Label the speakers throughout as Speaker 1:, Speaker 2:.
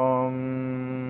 Speaker 1: 嗯。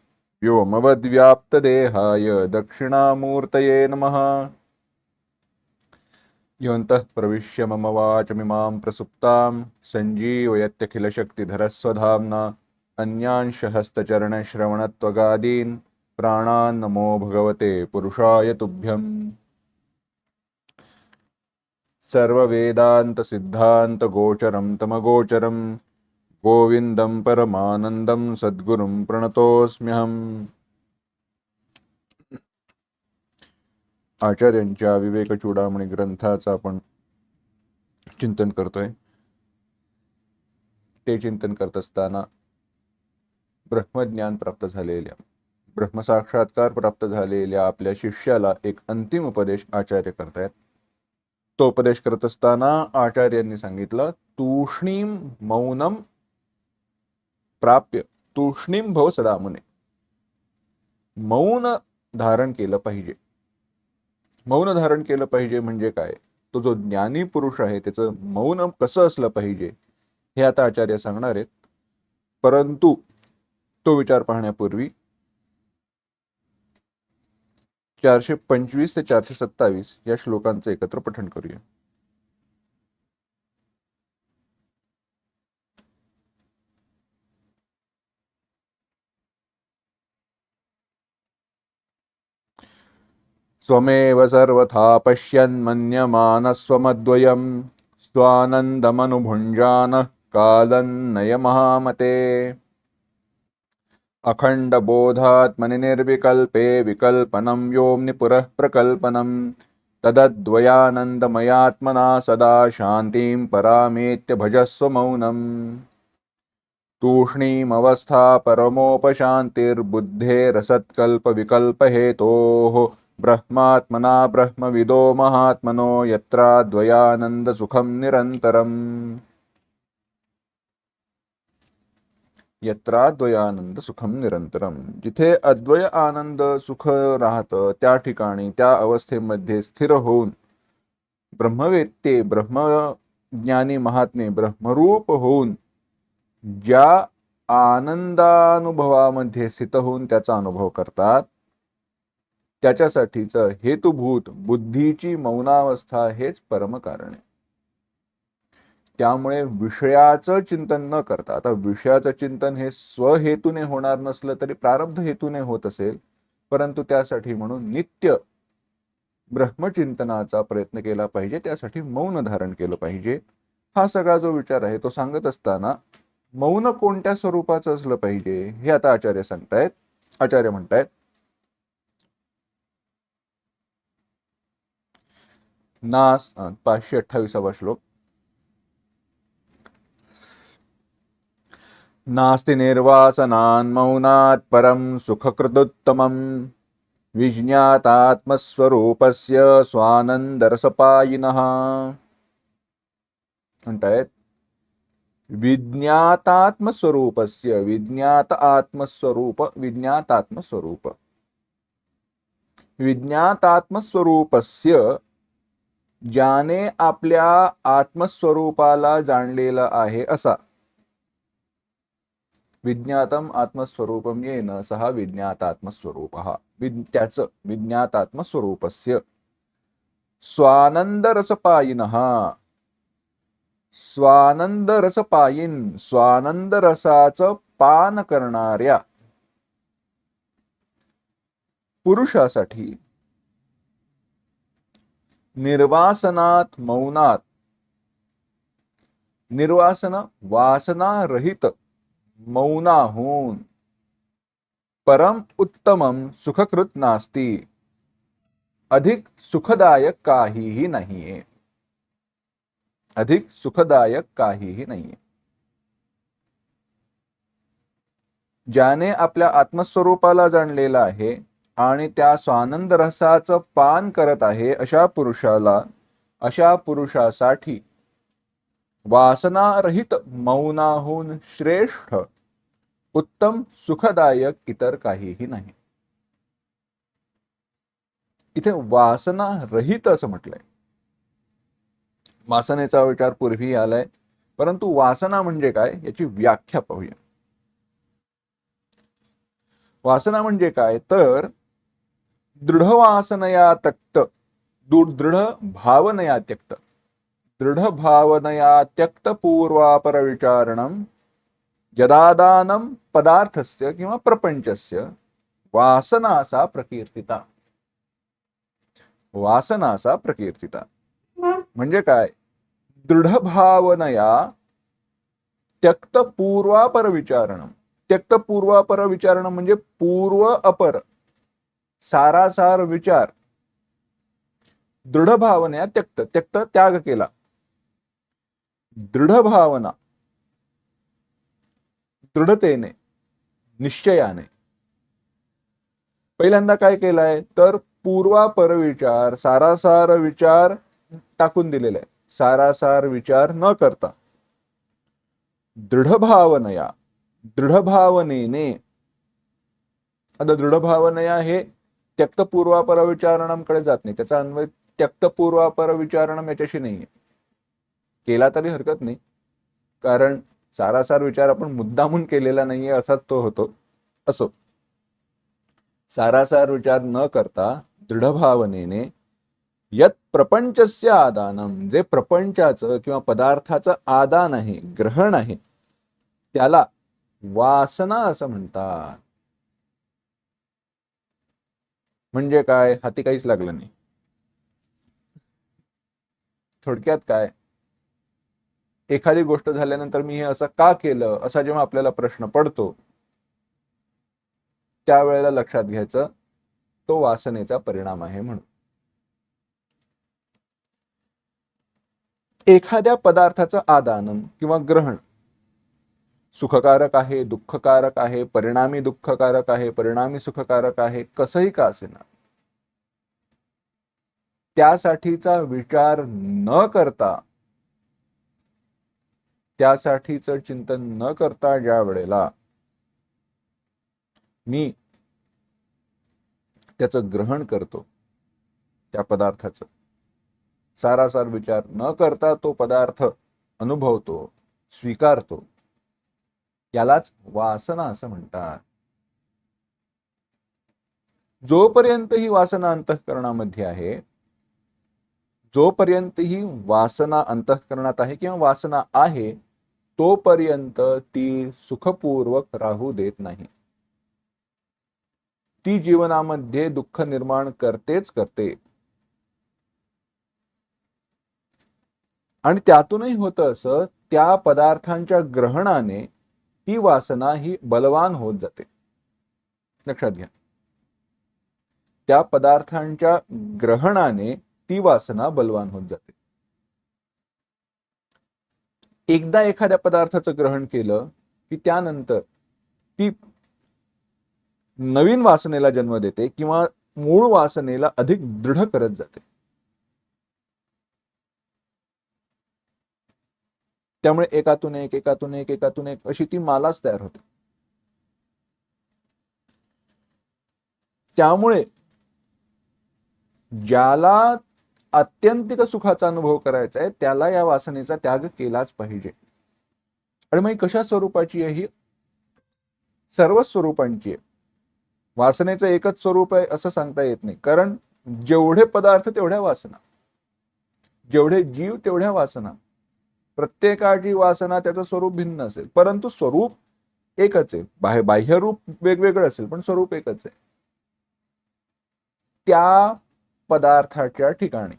Speaker 1: व्योमवद्व्याप्तदेहाय दक्षिणामूर्तये नमः। योऽन्तः प्रविश्य मम वाचमिमां प्रसुप्तां सञ्जीवयत्यखिलशक्तिधरस्वधाम्ना अन्यांश हस्तचरणश्रवणत्वगादीन् प्राणान् नमो भगवते पुरुषाय तुभ्यम्। सर्ववेदान्तसिद्धान्तगोचरं तमगोचरम्। गोविन्दं परमानन्दं सद्गुरुं प्रणतोऽस्म्यहम्। आचार्यांच्या विवेक चूडामणी ग्रंथाचं आपण चिंतन करतोय. ते चिंतन करत असताना ब्रह्मज्ञान प्राप्त झालेल्या ब्रह्मसाक्षात्कार प्राप्त झालेल्या आपल्या शिष्याला एक अंतिम उपदेश आचार्य करतायत. तो उपदेश करत असताना आचार्यांनी सांगितलं तूष्णीम मौनम प्राप्य तूष्णीम भव सदामुने. मौन धारण केलं पाहिजे. मौन धारण केलं पाहिजे म्हणजे काय? तो जो ज्ञानी पुरुष आहे त्याचं मौन कसं असलं पाहिजे हे आता आचार्य सांगणार आहेत. परंतु तो विचार पाहण्यापूर्वी चारशे पंचवीस ते चारशे सत्तावीस या श्लोकांचं एकत्र पठण करूया. स्वमेव सर्वथा पश्यन्मन्यमानस्वमद्वयं स्वानन्दमनुभुञ्जानः कालन्नयमहामते। अखण्डबोधात्मनि निर्विकल्पे विकल्पनं व्योम्नि पुरः प्रकल्पनं तदद्वयानन्दमयात्मना सदा शान्तिं परामेत्य भजस्व मौनम्। तूष्णीमवस्था परमोपशान्तिर्बुद्धेरसत्कल्पविकल्पहेतोः ब्रह्मात्मना ब्रह्मविदो महात्मनो यत्राद्वयानन्दसुखं निरन्तरम्। यत्राद्वयानंद सुखम निरंतरम जिथे अद्वय आनंद सुख राहतं त्या ठिकाणी त्या अवस्थेमध्ये स्थिर होऊन ब्रह्मवेत्ते ब्रह्मज्ञानी महात्मे ब्रह्मरूप होऊन ज्या आनंदानुभवामध्ये स्थित होऊन त्याचा अनुभव करतात त्याच्यासाठीच हेतुभूत बुद्धीची मौनावस्था हेच परमकारण आहे. त्यामुळे विषयाचं चिंतन न करता आता विषयाचं चिंतन हे स्वहेतूने होणार नसलं तरी प्रारब्ध हेतूने होत असेल परंतु त्यासाठी म्हणून नित्य ब्रह्मचिंतनाचा प्रयत्न केला पाहिजे त्यासाठी मौन धारण केलं पाहिजे. हा सगळा जो विचार आहे तो सांगत असताना मौन कोणत्या स्वरूपाचं असलं पाहिजे हे आता आचार्य सांगतायत. आचार्य म्हणतायत नास पाचशे अठ्ठावीसावा श्लोक. नास्ति निर्वासनान्मौनात् परं सुखकृदुत्तमं विज्ञातात्मस्वरूपस्य स्वानन्दरसपायिनः। म्हणतायत विज्ञातात्मस्वरूपस्य विज्ञात आत्मस्वरूप विज्ञातात्मस्वरूप। विज्ञातात्मस्वरूपस्य ज्याने आपल्या आत्मस्वरूपाला जाणलेलं आहे असा. विज्ञातम आत्मस्वरूपम येन सहा विज्ञातात्मस्वरूप. आत्मस्वरूप विद त्याचं विज्ञात स्वानंद रसपायिन स्वानंद रसपायीन स्वानंद रसाचं पान करणाऱ्या पुरुषासाठी निर्वासनात मौनात। निर्वासन वासना रहित मौनाहून। परम उत्तमम सुखकृत नास्ती। अधिक सुखदायक काहीही नाहीये। अधिक सुखदायक काहीही नाहीये। ज्याने आपल्या आत्मस्वरूपाला जाणलेला आहे आणि त्या स्वानंद रसाचं पान करत आहे अशा पुरुषाला अशा पुरुषासाठी. वासनारहित मौनाहून श्रेष्ठ उत्तम सुखदायक इतर काहीही नाही. इथे वासना रहित असं म्हटलंय. वासनेचा विचार पूर्वी आलाय परंतु वासना म्हणजे काय याची व्याख्या पाहूया. वासना म्हणजे काय? तर दृढ वासनया तक्त दृढ भावनया त्यक्त दृढ भावनया त्यक्त पूर्वापर विचारणम यदादानम पदार्थस्य किंवा प्रपंचस्य वासनासा प्रकीर्तिता। वासनासा प्रकीर्तिता। म्हणजे काय? दृढ भावनया त्यक्त पूर्वापर विचारणम त्यक्त पूर्वापर विचारण पूर्व अपर सारासार विचार. दृढ भावना त्यक्त त्यक्त त्याग केला. दृढ भावना. दृढतेने निश्चयाने. पहिल्यांदा काय केलाय? तर पूर्वापर विचार सारासार विचार टाकून दिलेला आहे सारासार विचार न करता. दृढ भावनया दृढ भावनेने. आता दृढ भावनया हे त्यक्त पूर्वापर विचारणकडे जात नाही. त्याचा अन्वय त्यक्त पूर्वापर याच्याशी नाहीये. केला तरी हरकत नाही. कारण सारासार विचार आपण मुद्दामून केलेला नाहीये असाच तो होतो. असो. सारासार विचार न करता दृढ भावनेने यत प्रपंचस्य आदानम जे प्रपंचाचं किंवा पदार्थाचं आदान आहे ग्रहण आहे त्याला वासना असं म्हणतात. म्हणजे काय? हाती काहीच लागलं नाही. थोडक्यात काय? एखादी गोष्ट झाल्यानंतर मी हे असं का केलं? असा जेव्हा आपल्याला प्रश्न पडतो त्यावेळेला लक्षात घ्यायचं तो वासनेचा परिणाम आहे म्हणून. एखाद्या पदार्थाचं आदान किंवा ग्रहण सुखकारक आहे दुःखकारक आहे परिणामी दुःखकारक आहे परिणामी सुखकारक आहे कसंही का असेना. त्यासाठीचा विचार न करता त्यासाठीच चिंतन न करता ज्या वेळेला मी त्याचं ग्रहण करतो त्या पदार्थाचं सारासार विचार न करता तो पदार्थ अनुभवतो स्वीकारतो यालाच वासना असं म्हणतात. जोपर्यंत ही वासना अंतःकरणामध्ये आहे जोपर्यंत ही वासना अंतःकरणात आहे किंवा वासना आहे तोपर्यंत ती सुखपूर्वक राहू देत नाही. ती जीवनामध्ये दुःख निर्माण करतेच करते. आणि त्यातूनही होतं असं त्या पदार्थांच्या ग्रहणाने ती वासना ही बलवान होत जाते. लक्षात घ्या. त्या पदार्थांच्या ग्रहणाने ती वासना बलवान होत जाते. एकदा एखाद्या पदार्थाचं ग्रहण केलं की त्यानंतर ती नवीन वासनेला जन्म देते किंवा मूळ वासनेला अधिक दृढ करत जाते. त्यामुळे एकातून एक एकातून एक एकातून एक अशी ती मालाच तयार होते. त्यामुळे ज्याला आत्यंतिक सुखाचा अनुभव करायचा आहे त्याला या वासनेचा त्याग केलाच पाहिजे. आणि मग कशा स्वरूपाची आहे ही? सर्व स्वरूपांची आहे. वासनेचं एकच स्वरूप आहे असं सांगता येत नाही. कारण जेवढे पदार्थ तेवढ्या वासना. जेवढे जीव तेवढ्या वासना. प्रत्येकाची वासना त्याचं स्वरूप भिन्न असेल. परंतु स्वरूप एकच आहे. बाह्य बाह्य रूप वेगवेगळं असेल पण स्वरूप एकच आहे. त्या पदार्थाच्या ठिकाणी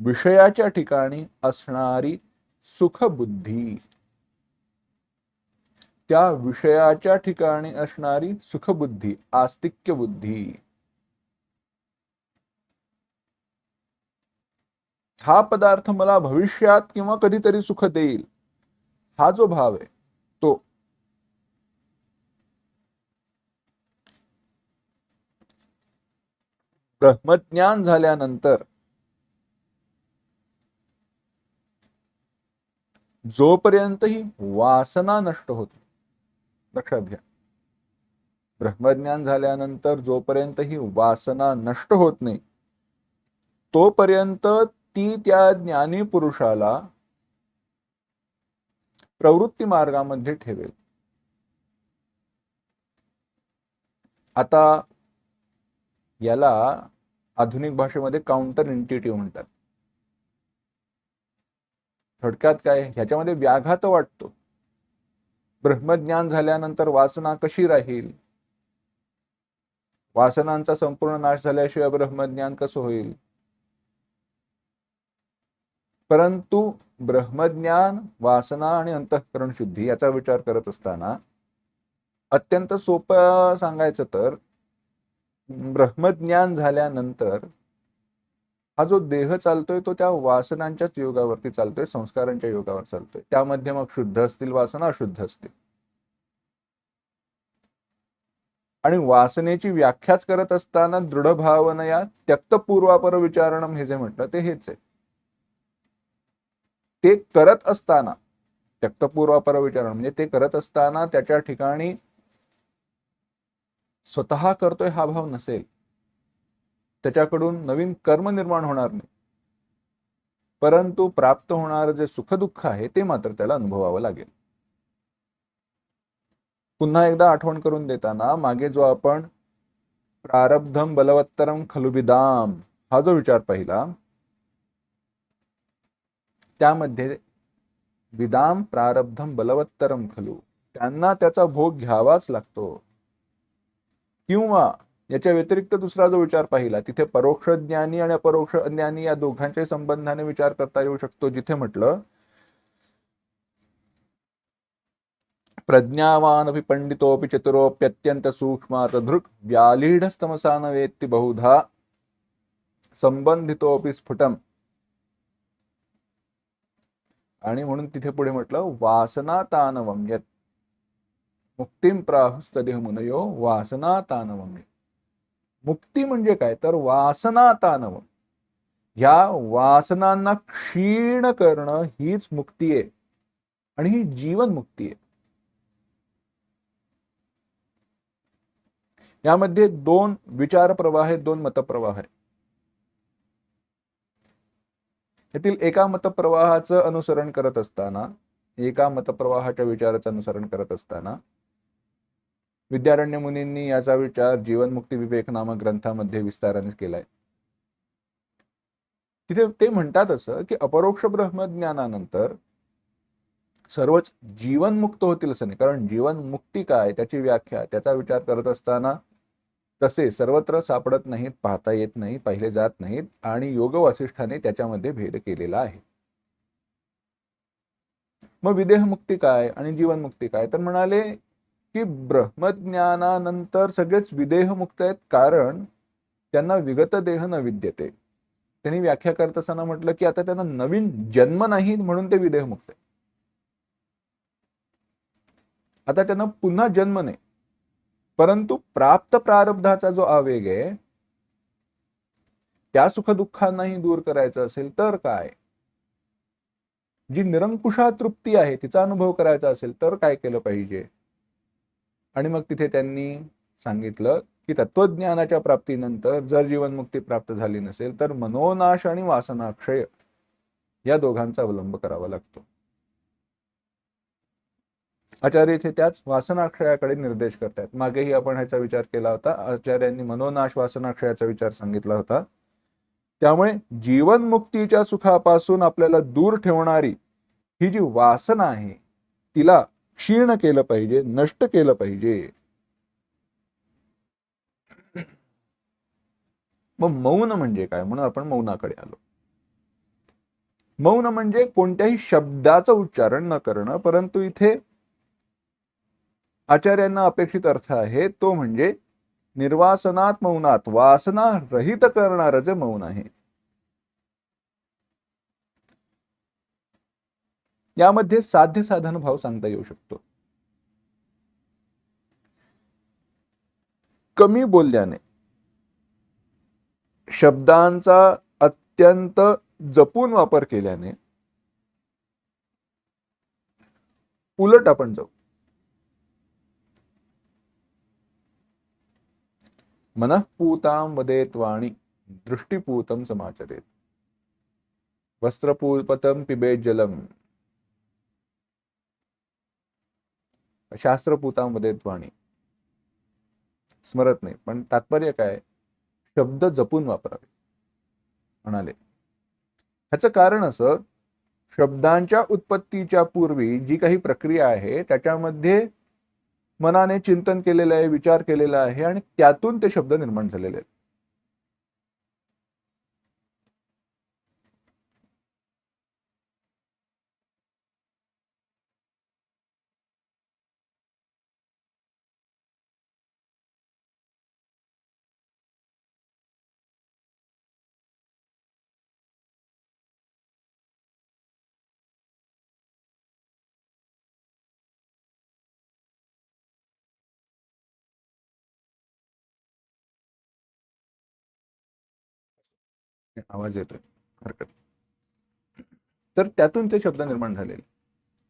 Speaker 1: विषयाच्या ठिकाणी असणारी सुखबुद्धी त्या विषयाच्या ठिकाणी असणारी सुखबुद्धी आस्तिक्य बुद्धी हा पदार्थ मला भविष्यात किंवा कधीतरी सुख देईल. हा जो भाव आहे तो. ब्रह्मज्ञान झाल्यानंतर जोपर्यंत ही वासना नष्ट होत लक्षात घ्या. ब्रह्मज्ञान झाल्यानंतर जोपर्यंत ही वासना नष्ट होत नाही तोपर्यंत ती त्या ज्ञानी पुरुषाला प्रवृत्ती मार्गामध्ये ठेवेल. आता याला आधुनिक भाषेमध्ये काउंटर इंटिटिव्ह म्हणतात. थोडक्यात काय ह्याच्यामध्ये व्याघात वाटतो. ब्रह्मज्ञान झाल्यानंतर वासना कशी राहील? वासनांचा संपूर्ण नाश झाल्याशिवाय ब्रह्मज्ञान कसं होईल? परंतु ब्रह्मज्ञान वासना आणि अंतःकरण शुद्धी याचा विचार करत असताना अत्यंत सोपं सांगायचं तर ब्रह्मज्ञान झाल्यानंतर हा जो देह चालतोय तो त्या वासनांच्याच योगावरती चालतोय संस्कारांच्या योगावर चालतोय. त्यामध्ये मग शुद्ध असतील वासना अशुद्ध असतील. आणि वासनेची व्याख्याच करत असताना दृढ भावना या त्यक्त विचारणम हे जे म्हटलं ते हेच आहे. ते करत असताना त्यक्तपूर्वापर विचारण म्हणजे ते करत असताना त्याच्या ठिकाणी स्वतः करतोय हा भाव नसेल त्याच्याकडून नवीन कर्म निर्माण होणार नाही. परंतु प्राप्त होणार जे सुखदुःख आहे ते मात्र त्याला अनुभवावं लागेल. पुन्हा एकदा आठवण करून देताना मागे जो आपण प्रारब्धम बलवत्तरम खलुबिदाम हा जो विचार पाहिला त्यामध्ये विदाम प्रारब्धम बलवत्तरम खलू. त्यांना त्याचा भोग घ्यावाच लागतो. किंवा याच्या व्यतिरिक्त दुसरा जो विचार पाहिला तिथे परोक्ष ज्ञानी आणि अपरोक्ष ज्ञानी या दोघांच्या संबंधाने विचार करता येऊ शकतो जिथे म्हटलं प्रज्ञावानपि पंडितोपि चतुरोप्यत्यंत सूक्ष्मात धृक् व्यालीढस्तमसा न वेत्ति बहुधा संबंधितोपि स्फुटम. आणि म्हणून तिथे पुढे म्हटलं वासना तानवम यत. मुक्तीम प्राहुस्तदेह मुनयो वासना तानवम मुक्ती म्हणजे काय? तर वासना तानवम ह्या वासनांना क्षीण करणं हीच मुक्ती आहे. आणि ही जीवन मुक्ती आहे. यामध्ये दोन विचार प्रवाह आहेत दोन मतप्रवाह आहेत. यातील एका मतप्रवाहाचं अनुसरण करत असताना एका मतप्रवाहाच्या विचाराचं अनुसरण करत असताना विद्यारण्य मुनींनी याचा विचार जीवनमुक्ती विवेक नामक ग्रंथामध्ये विस्ताराने केलाय. तिथे ते म्हणतात असं की अपरोक्ष ब्रह्मज्ञानानंतर सर्वच जीवनमुक्त होतील असं नाही. कारण जीवनमुक्ती काय? त्याची व्याख्या त्याचा विचार करत असताना तसे सर्वत्र सापडत नाहीत पाहता येत नाही पाहिले जात नाहीत आणि योग वासिष्ठाने त्याच्यामध्ये भेद केलेला आहे. मग विदेहमुक्ती काय आणि जीवनमुक्ती काय? तर म्हणाले की ब्रह्मज्ञानानंतर सगळेच विदेहमुक्त आहेत कारण त्यांना विगत देह न विद्यते. त्यांनी व्याख्या करत असताना म्हटलं की आता त्यांना नवीन जन्म नाही म्हणून ते विदेहमुक्त आहे आता त्यांना पुन्हा जन्म नाही. परंतु प्राप्त प्रारब्धाचा जो आवेग आहे त्या सुखदुःखांनाही दूर करायचं असेल तर काय? जी निरंकुशा तृप्ती आहे तिचा अनुभव करायचा असेल तर काय केलं पाहिजे? आणि मग तिथे त्यांनी सांगितलं की तत्वज्ञानाच्या प्राप्तीनंतर जर जीवनमुक्ती प्राप्त झाली नसेल तर मनोनाश आणि वासनाक्षय या दोघांचा अवलंब करावा लागतो. आचार्य इथे त्याच वासनाक्षयाकडे निर्देश करतात मागेही आपण ह्याचा विचार केला होता. आचार्यांनी मनोनाश वासनाक्षयाचा विचार सांगितला होता. त्यामुळे जीवनमुक्तीच्या सुखापासून आपल्याला दूर ठेवणारी ही जी वासना आहे तिला क्षीण केलं पाहिजे नष्ट केलं पाहिजे. मग मौन म्हणजे काय? म्हणून आपण मौनाकडे आलो. मौन म्हणजे कोणत्याही शब्दाचं उच्चारण न करणं परंतु इथे आचार्यांना अपेक्षित अर्थ आहे तो म्हणजे निर्वासनात मौनात वासना रहित करणार जे मौन आहे. यामध्ये साध्य साधन भाव सांगता येऊ शकतो. कमी बोलल्याने शब्दांचा अत्यंत जपून वापर केल्याने उलट आपण जाऊ. मनःपूतां वदेत वाणी दृष्टिपूतं समाचरेत। वस्त्रपूपतं पिबेत जलम। शास्त्रपूतां वदेत वाणी स्मरत नाही पण तात्पर्य काय? शब्द जपून वापरावे. म्हणाले ह्याचं कारण असं शब्दांच्या उत्पत्तीच्या पूर्वी जी काही प्रक्रिया आहे त्याच्यामध्ये मनाने चिंतन केलेलं आहे विचार केलेला आहे आणि त्यातून ते शब्द निर्माण झालेले आहेत. आवाज येतोय. हरकत तर त्यातून ते शब्द निर्माण झालेले.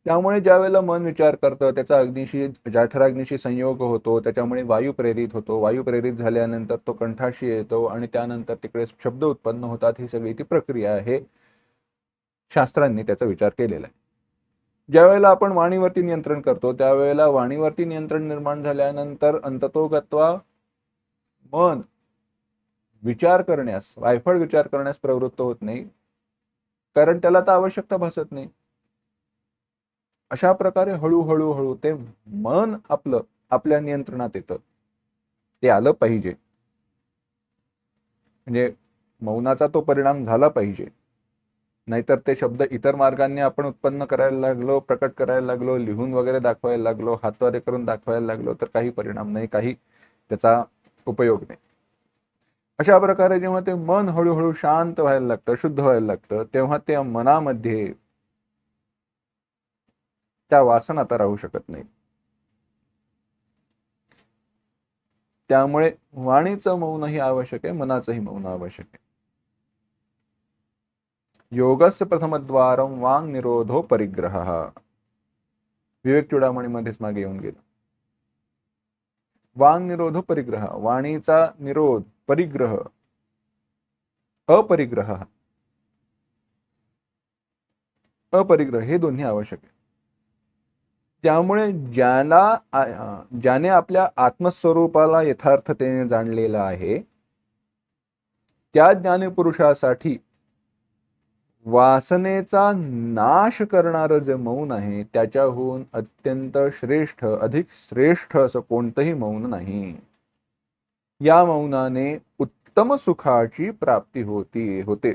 Speaker 1: त्यामुळे ज्या वेळेला मन विचार करतं त्याचा अग्निशी जाठराग्निशी संयोग होतो त्याच्यामुळे वायू प्रेरित होतो. वायू प्रेरित झाल्यानंतर तो कंठाशी येतो आणि त्यानंतर तिकडे शब्द उत्पन्न होतात. ही सगळी ती प्रक्रिया आहे. शास्त्रांनी त्याचा विचार केलेला आहे. ज्या वेळेला आपण वाणीवरती नियंत्रण करतो त्यावेळेला वाणीवरती नियंत्रण निर्माण झाल्यानंतर अंततोगत्वा मन विचार करण्यास वायफळ विचार करण्यास प्रवृत्त होत नाही. कारण त्याला तर आवश्यकता भासत नाही. अशा प्रकारे हळूहळू हळू ते मन आपलं आपल्या नियंत्रणात येतं. ते आलं पाहिजे. म्हणजे मौनाचा तो परिणाम झाला पाहिजे. नाहीतर ते शब्द इतर मार्गाने आपण उत्पन्न करायला लागलो प्रकट करायला लागलो लिहून वगैरे दाखवायला लागलो हातवारे करून दाखवायला लागलो तर काही परिणाम नाही काही त्याचा उपयोग नाही. अशा प्रकारे जेव्हा ते मन हळूहळू शांत व्हायला लागतं शुद्ध व्हायला लागतं तेव्हा त्या मनामध्ये त्या वासना आता राहू शकत नाही त्यामुळे वाणीचं मौनही आवश्यक आहे मनाचंही मौन आवश्यक आहे. योगस्य प्रथमद्वारम वांग निरोधो परिग्रह. विवेक चुडामणीमध्येच मागे येऊन गेला. वांग निरोधो परिग्रह. वाणीचा निरोध परिग्रह अपरिग्रह. अपरिग्रह हे दोन्ही आवश्यक आहे. त्यामुळे ज्याला ज्याने आपल्या आत्मस्वरूपाला यथार्थतेने जाणलेलं आहे त्या ज्ञानपुरुषासाठी वासनेचा नाश करणारं जे मौन आहे त्याच्याहून अत्यंत श्रेष्ठ अधिक श्रेष्ठ असं कोणतंही मौन नाही. या मौनाने उत्तम सुखाची प्राप्ती होती होते.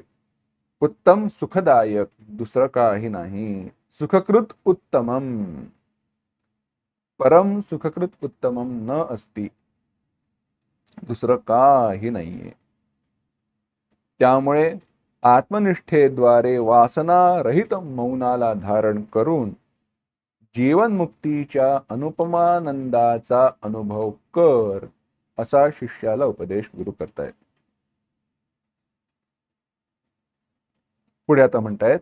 Speaker 1: उत्तम सुखदायक दुसरं काही नाही. सुखकृत उत्तमम. परम सुखकृत उत्तमम न असती. दुसरं काही नाहीये. त्यामुळे आत्मनिष्ठेद्वारे वासनारहित मौनाला धारण करून जीवनमुक्तीच्या अनुपमानंदाचा अनुभव कर. असा शिष्याला उपदेश गुरु करतायत. पुढे आता म्हणतायत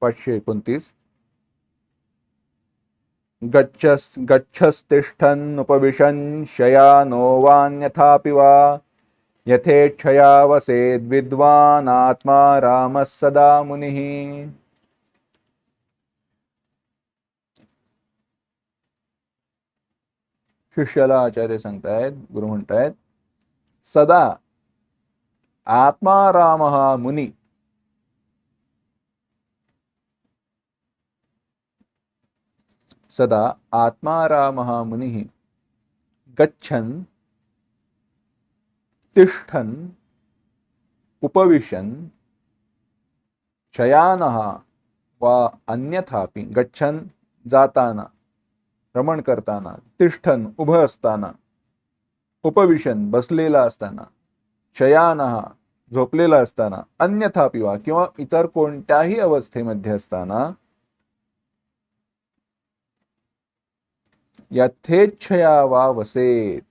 Speaker 1: पाचशे एकोणतीस. गच्छस गच्छस्तिष्ठन उपविशन शयानो वान्यथापि वा यथेच्छया वसेद्विद्वान् आत्मा रामः सदा मुनिः। शिष्याला आचार्य सांगतायत गुरु म्हणतायत सदा आत्माराम हा मुनी. सदा आत्माराम हा मुनी गच्छन् तिष्ठन् उपविशन् शयानः वा अन्यथापि गच्छन् जाताना। भ्रमण करताना तिष्ठन उभं असताना उपविशन बसलेला असताना शयानहा झोपलेला असताना अन्यथा पिवा किंवा इतर कोणत्याही अवस्थेमध्ये असताना यथेच्छया वा वसेत.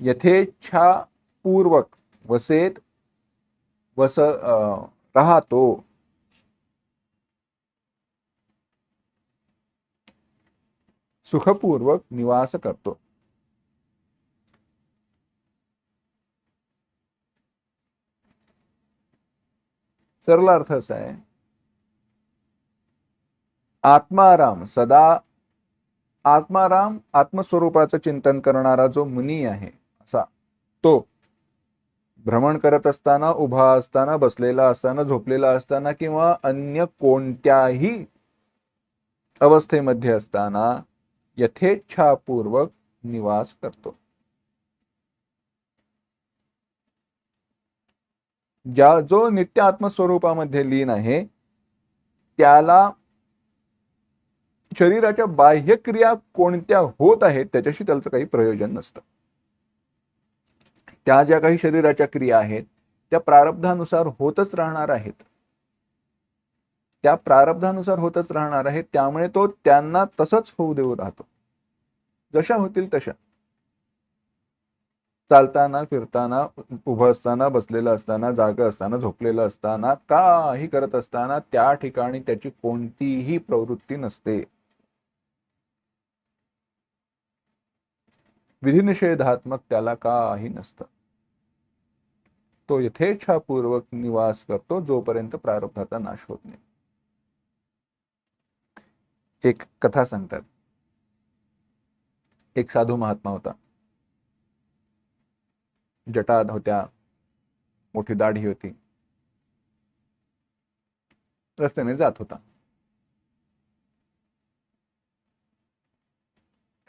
Speaker 1: यथेच्छा पूर्वक वसेत वस अं, राहतो. सुखपूर्वक निवास करतो सरळ अर्थ असा आहे आत्माराम सदा आत्माराम आत्मस्वरूपाचं चिंतन करणारा जो मुनी आहे असा तो भ्रमण करत असताना उभा असताना बसलेला असताना झोपलेला असताना किंवा अन्य कोणत्याही अवस्थेमध्ये असताना यथेच्छापूर्वक निवास करतो. ज्या जो नित्य आत्मस्वरूपामध्ये लीन आहे त्याला शरीराच्या बाह्य क्रिया कोणत्या होत आहेत त्याच्याशी त्याचं काही प्रयोजन नसतं. त्या ज्या काही शरीराच्या क्रिया आहेत त्या प्रारब्धानुसार होतच राहणार आहेत. त्या प्रारब्धानुसार होतच राहणार आहे त्यामुळे तो त्यांना तसंच होऊ देऊ राहतो. जशा होतील तशा. चालताना फिरताना उभं असताना बसलेलं असताना जागा असताना झोपलेलं असताना काही करत असताना त्या ठिकाणी त्याची कोणतीही प्रवृत्ती नसते. विधिनिषेधात्मक त्याला काही नसतं. तो यथेच्छापूर्वक निवास करतो जोपर्यंत प्रारब्धाचा नाश होत नाही. एक कथा सांगतात. एक साधू महात्मा होता. जटा होत्या मोठी दाढी होती. रस्त्याने जात होता.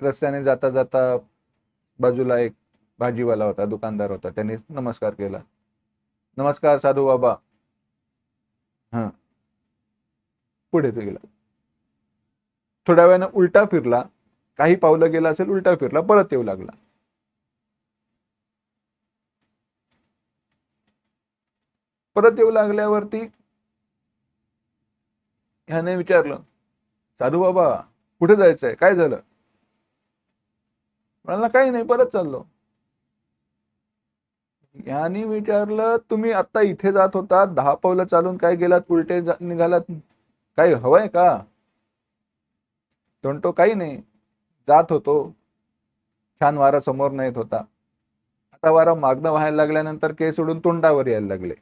Speaker 1: रस्त्याने जाता जाता बाजूला एक भाजीवाला होता दुकानदार होता. त्याने नमस्कार केला. नमस्कार साधू बाबा. हा. पुढे तो गेला. थोड्या वेळानं उलटा फिरला. काही पावलं गेला असेल उलटा फिरला. परत येऊ लागला. परत येऊ लागल्यावरती ह्याने विचारलं साधू बाबा कुठे जायचंय? काय झालं? म्हणाला काही नाही परत चाललो. ह्यानी विचारलं तुम्ही आता इथे जात होता दहा पावलं चालून काय गेलात? उलटे निघालात? काही हवंय का? तो काही नाही. जात होतो. छान वारा समोर न येत होता. आता वारा मागणं व्हायला लागल्यानंतर केस सोडून तोंडावर यायला लागले.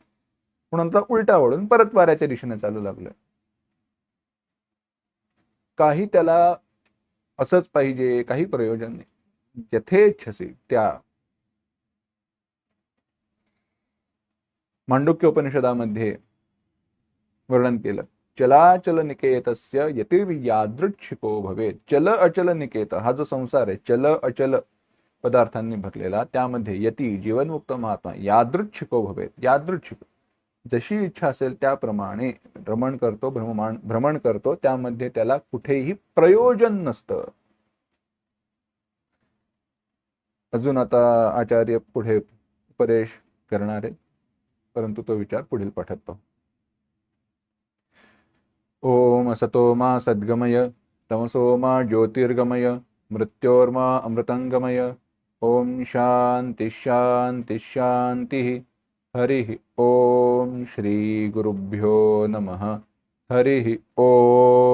Speaker 1: म्हणून उलटा वळून परत वाऱ्याच्या दिशेने चालू लागलं. काही त्याला असंच पाहिजे काही प्रयोजन नाही. यथेच्छसी त्या मांडुक्य उपनिषदामध्ये वर्णन केलं. चलाचल निकेतस्य यतिर यादृच्छिको भवेत। चल अचल निकेत हा जो संसार आहे चल अचल पदार्थांनी भरलेला त्यामध्ये यती जीवनमुक्त महात्मा यादृच्छिको भवेत। यादृच्छिको। जशी इच्छा असेल त्याप्रमाणे भ्रमण करतो भ्रमण भ्रमण करतो त्यामध्ये त्याला कुठेही प्रयोजन नसतं। अजून आता आचार्य पुढे उपदेश करणार परंतु तो विचार पुढील पाठात ॐ ओम असतो मा सद्गमय तमसो मा ज्योतिर्गमय मृत्योर्मा अमृतङ्गमय ॐ शांती हरिः ॐ श्रीगुरुभ्यो नमः. हरिः ॐ